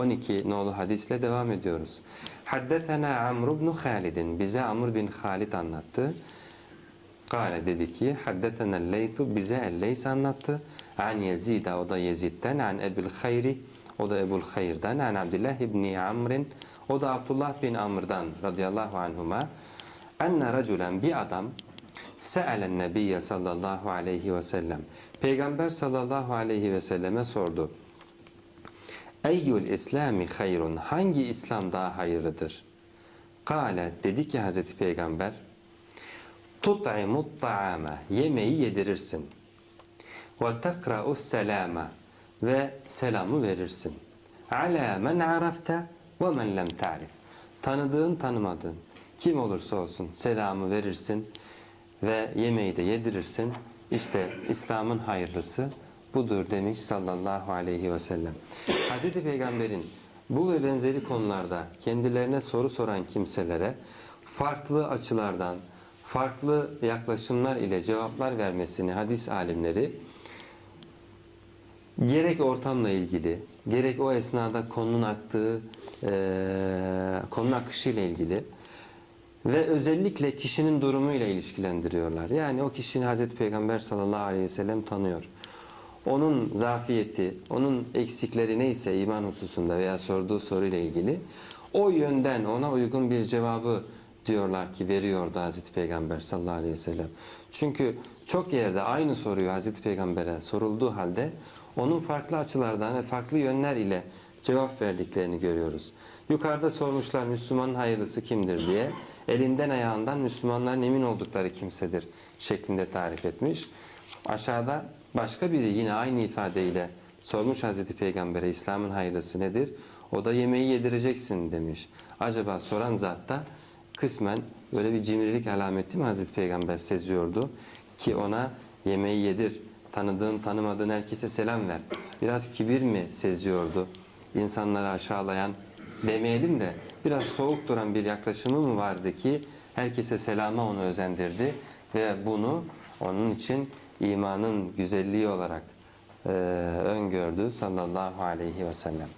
12 nolu hadisle devam ediyoruz. Haddetena Amr ibn Halid'in bize Amr bin Halid anlattı. Kale dedi ki haddetena Leythu bize El-Leys anlattı. An Yezid'e o da Yezid'den an Ebil Hayri o da Ebul Hayr'dan an Abdullah ibn Amr'in o da Abdullah bin Amr'dan radıyallahu anhuma enne raculen bir adam Se'elen Nebiyye sallallahu aleyhi ve sellem Peygamber sallallahu aleyhi ve selleme sordu. Eyyül İslami hayrun hangi İslam daha hayırlıdır? Kale dedi ki Hazreti Peygamber tut'imut ta'ame yemeği yedirirsin. Ve tekra'us selama ve selamı verirsin. Ala men arafte ve men lem ta'rif. Tanıdığın tanımadığın kim olursa olsun selamı verirsin ve yemeği de yedirirsin. İşte İslam'ın hayırlısı budur demiş sallallahu aleyhi ve sellem. Hazreti Peygamber'in bu ve benzeri konularda kendilerine soru soran kimselere farklı açılardan, farklı yaklaşımlar ile cevaplar vermesini hadis alimleri gerek ortamla ilgili, gerek o esnada konunun aktığı, eee konunun akışı ile ilgili ve özellikle kişinin durumuyla ilişkilendiriyorlar. Yani o kişinin Hazreti Peygamber sallallahu aleyhi ve sellem tanıyor. Onun zafiyeti, onun eksikleri neyse iman hususunda veya sorduğu soruyla ilgili o yönden ona uygun bir cevabı diyorlar ki veriyordu Hazreti Peygamber sallallahu aleyhi ve sellem. Çünkü çok yerde aynı soruyu Hazreti Peygamber'e sorulduğu halde onun farklı açılardan ve farklı yönler ile cevap verdiklerini görüyoruz. Yukarıda sormuşlar Müslümanın hayırlısı kimdir diye. Elinden ayağından Müslümanların emin oldukları kimsedir şeklinde tarif etmiş. Aşağıda başka biri yine aynı ifadeyle sormuş Hazreti Peygamber'e İslam'ın hayırlısı nedir? O da yemeği yedireceksin demiş. Acaba soran zat da kısmen böyle bir cimrilik alameti mi Hazreti Peygamber seziyordu? Ki ona yemeği yedir, tanıdığın tanımadığın herkese selam ver. Biraz kibir mi seziyordu? İnsanları aşağılayan demeyelim de biraz soğuk duran bir yaklaşımı mı vardı ki herkese selama onu özendirdi ve bunu onun için imanın güzelliği olarak e, öngördü sallallahu aleyhi ve sellem.